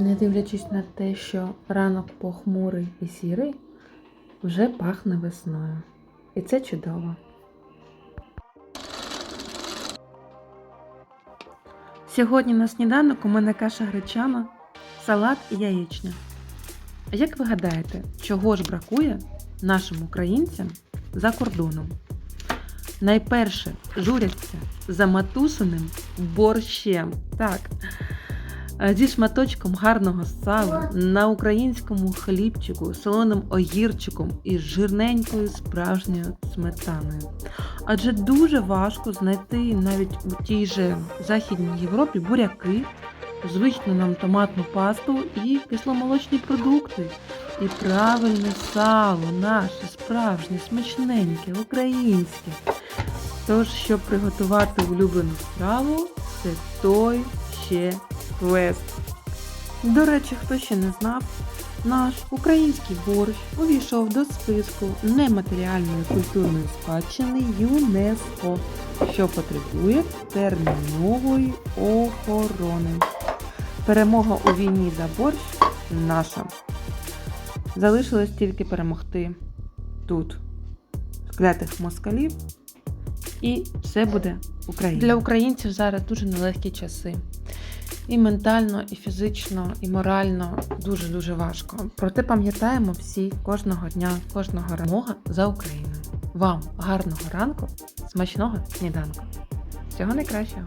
Не дивлячись на те, що ранок похмурий і сірий, вже пахне весною. І це чудово. Сьогодні на сніданок у мене каша гречана, салат і яєчня. А як ви гадаєте, чого ж бракує нашим українцям за кордоном? Найперше журяться за матусиним борщем. Так. Е, Зі шматочком гарного сала на українському хлібчику, солоним огірчиком і жирненькою справжньою сметаною. Адже дуже важко знайти навіть у тій же Західній Європі буряки, звичну нам томатну пасту і кисломолочні продукти. І правильне сало, наше справжнє, смачненьке, українське. Тож, щоб приготувати улюблену страву, це той ще квест. До речі, хто ще не знав, наш український борщ увійшов до списку нематеріальної культурної спадщини ЮНЕСКО, що потребує термінової охорони. Перемога у війні за борщ наша. Залишилось тільки перемогти тут, склятих москалів, і все буде Україна. Для українців зараз дуже нелегкі часи. І ментально, і фізично, і морально дуже дуже важко. Проте пам'ятаємо всі кожного дня, кожного ранога за Україну. Вам гарного ранку, смачного сніданку. Всього найкращого!